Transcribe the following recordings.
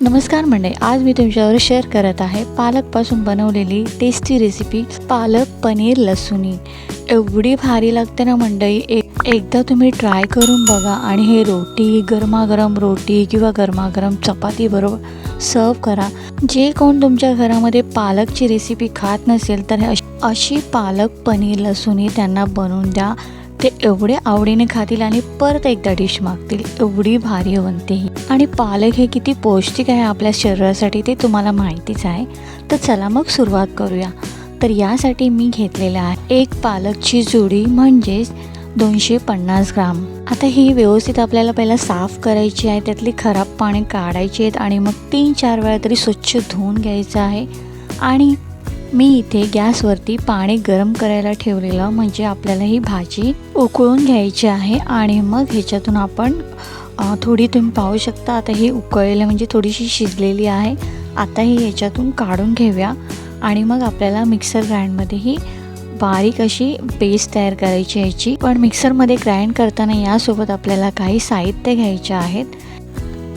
नमस्कार मंडळी आज मी तुमच्यावर शेअर करत आहे पालकपासून बनवलेली टेस्टी रेसिपी पालक पनीर लसुनी. एवढी भारी लागते ना मंडळी एक एकदा तुम्ही ट्राय करून बघा आणि हे रोटी गरमागरम रोटी किंवा गरमागरम चपाती बरोबर सर्व करा. जे कोण तुमच्या घरामध्ये पालकची रेसिपी खात नसेल तर अश- अशी पालक पनीर लसुनी त्यांना बनवून द्या. ते एवढे आवडीने खातील आणि परत एकदा डिश मागतील एवढी भारी बनते ही. आणि पालक हे किती पौष्टिक आहे आपल्या शरीरासाठी ते तुम्हाला माहितीच आहे. तर चला मग सुरुवात करूया. तर यासाठी मी घेतलेला आहे एक पालकची जुडी म्हणजेच दोनशे पन्नास ग्राम. आता ही व्यवस्थित आपल्याला पहिला साफ करायची आहे त्यातली खराब पाणी काढायची आहेत आणि मग तीन चार वेळा तरी स्वच्छ धुवून घ्यायचं आहे. आणि मी इथे गॅसवरती पाणी गरम करायला ठेवलेलं म्हणजे आपल्याला ही भाजी उकळून घ्यायची आहे आणि मग ह्याच्यातून आपण थोडी तुम्ही पाहू शकता आता ही उकळलेलं म्हणजे थोडीशी शिजलेली आहे. आता ही ह्याच्यातून काढून घेऊया आणि मग आपल्याला मिक्सर ग्राइंडमध्ये ही बारीक अशी पेस्ट तयार करायची याची. पण मिक्सरमध्ये ग्राइंड करताना यासोबत आपल्याला काही साहित्य घ्यायचे आहेत.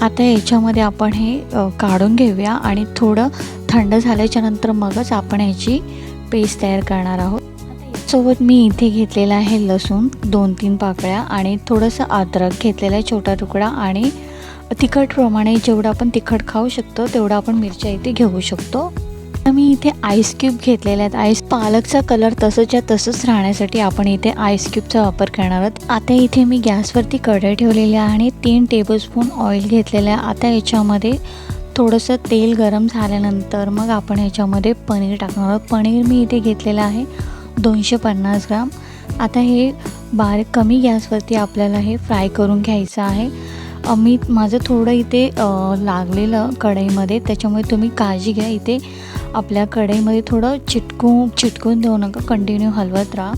आता याच्यामध्ये आपण हे काढून घेऊया आणि थोडं थंड झाल्याच्यानंतर मगच आपण ह्याची पेस्ट तयार करणार आहोत. सोबत मी इथे घेतलेला आहे लसूण दोन तीन पाकळ्या आणि थोडंसं अद्रक घेतलेला आहे छोटा तुकडा आणि तिखटप्रमाणे जेवढं आपण तिखट खाऊ शकतो तेवढं आपण मिरच्या इथे घेऊ शकतो. मी इथे आईस क्यूब घेतलेले आहेत. आईस पालकचा कलर तसंच्या तसंच राहण्यासाठी आपण इथे आईस क्यूबचा वापर करणार आहोत. आता इथे मी गॅसवरती कढई ठेवलेली आहे आणि तीन टेबलस्पून ऑइल घेतलेलं आहे. आता याच्यामध्ये थोडंसं तेल गरम झाल्यानंतर मग आपण याच्यामध्ये पनीर टाकणार आहोत. पनीर मी इथे घेतलेलं आहे दोनशे पन्नास ग्राम. आता हे बारीक कमी गॅसवरती आपल्याला हे फ्राय करून घ्यायचं आहे. मी माझं थोडं इथे लागलेलं कढईमध्ये. त्याच्यामुळे तुम्ही काळजी घ्या. इथे आपल्या कढईमध्ये थोडं चिटकून चिटकून देऊ नका. कंटिन्यू हलवत राहा.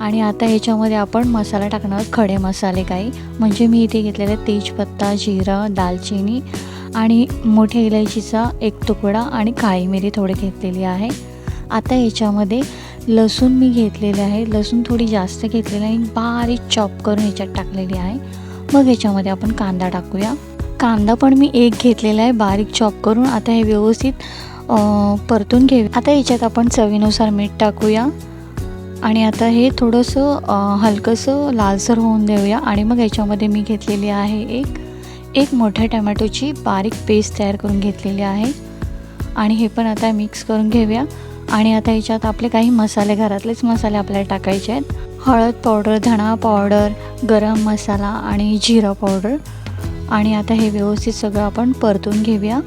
आणि आता ह्याच्यामध्ये आपण मसाला टाकणार खडे मसाले काही. म्हणजे मी इथे घेतलेले तेजपत्ता जिरं दालचिनी आणि मोठ्या इलायचीचा एक तुकडा आणि काळी मिरी थोडी घेतलेली आहे. आता ह्याच्यामध्ये लसूण मी घेतलेले आहे. लसूण थोडी जास्त घेतलेली आहे बारीक चॉप करून ह्याच्यात टाकलेली आहे. मग याच्यामध्ये आपण कांदा टाकूया. कांदा पण मी एक घेतलेला आहे बारीक चॉप करून. आता हे व्यवस्थित परतून घेऊ आता याच्यात आपण चवीनुसार मीठ टाकूया. आणि आता हे थोडंसं हलकंसं लालसर होऊन देऊया. आणि मग याच्यामध्ये मी घेतलेली आहे एक एक मोठ्या टमॅटोची बारीक पेस्ट तयार करून घेतलेली आहे. आणि हे पण आता मिक्स करून घेऊया. आणि आता याच्यात आपले काही मसाले घरातलेच मसाले आपल्याला टाकायचे आहेत. हळद पावडर धणा पावडर गरम मसाला आणि जिरा पावडर. आणि आता हे व्यवस्थित सगळं आपण परतून घेऊया.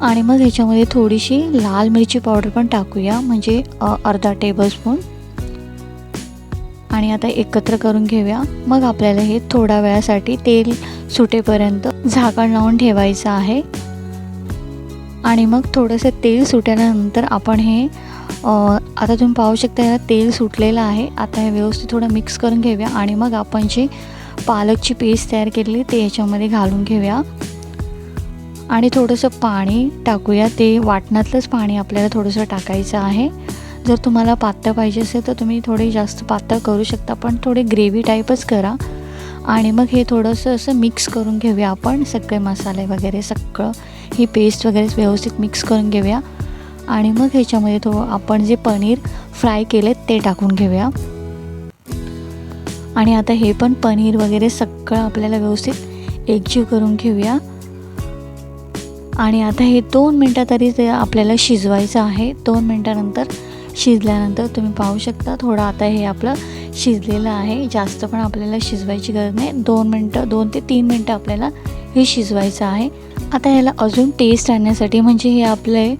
आणि मग ह्याच्यामध्ये थोडीशी लाल मिरची पावडर पण टाकूया म्हणजे अर्धा टेबलस्पून आणि आता एकत्र करून घेऊया. मग आपल्याला हे थोड्या वेळासाठी तेल सुटेपर्यंत झाकण लावून ठेवायचं आहे. आणि मग थोडंसं तेल सुटल्यानंतर आपण हे आता तुम्ही पाहू शकता याला तेल सुटलेलं आहे. आता हे व्यवस्थित थोडं मिक्स करून घेऊया आणि मग आपण जे पालकची पेस्ट तयार केलेली ते याच्यामध्ये घालून घेऊया. आणि थोडंसं पाणी टाकूया. ते वाटणातलंच पाणी आपल्याला थोडंसं टाकायचं आहे. जर तुम्हाला पातळ पाहिजे असेल तर तुम्ही थोडे जास्त पातळ करू शकता पण थोडे ग्रेव्ही टाईपच करा. आणि मग हे थोडंसं असं मिक्स करून घेऊया आपण. सगळे मसाले वगैरे सगळं ही पेस्ट वगैरे व्यवस्थित मिक्स करून घेऊया. आणि मग ह्याच्यामध्ये तो आपण जे पनीर फ्राय केले ते टाकून घेऊया. आणि आता हे पण पनीर वगैरे सगळं आपल्याला व्यवस्थित एकजीव करून घेऊया. आणि आता हे दोन मिनटं तरी ते आपल्याला शिजवायचं आहे. दोन मिनटानंतर शिजल्यानंतर तुम्ही पाहू शकता थोडं आता हे आपलं शिजलेलं आहे. जास्त पण आपल्याला शिजवायची गरज नाही. दोन मिनटं दोन ते तीन मिनटं आपल्याला हे शिजवायचं आहे. आता ह्याला अजून टेस्ट आणण्यासाठी म्हणजे हे आपले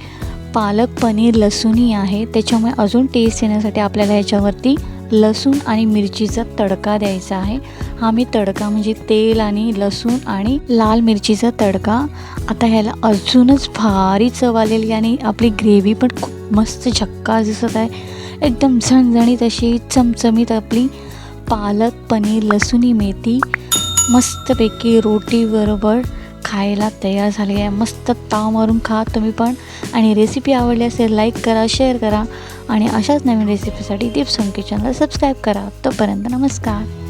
पालक पनीर लसूणही आहे. त्याच्यामुळे अजून टेस्ट येण्यासाठी आपल्याला ह्याच्यावरती लसूण आणि मिरचीचा तडका द्यायचा आहे. हा मी तडका म्हणजे तेल आणि लसूण आणि लाल मिरचीचा तडका. आता ह्याला अजूनच भारी चव आलेली आणि आपली ग्रेव्ही पण खूप मस्त झक्का दिसत आहे. एकदम झणझणीत अशी चमचमीत आपली पालक पनीर लसूणी मेथी. मस्तपैकी रोटीबरोबर खायला तयार झाली आहे. मस्त ताव मारून खा तुम्ही पण. आणि रेसिपी आवडली असेल लाईक करा शेअर करा. आणि अशाच नवीन रेसिपीसाठी दीप किचनला सबस्क्राईब करा. तोपर्यंत नमस्कार.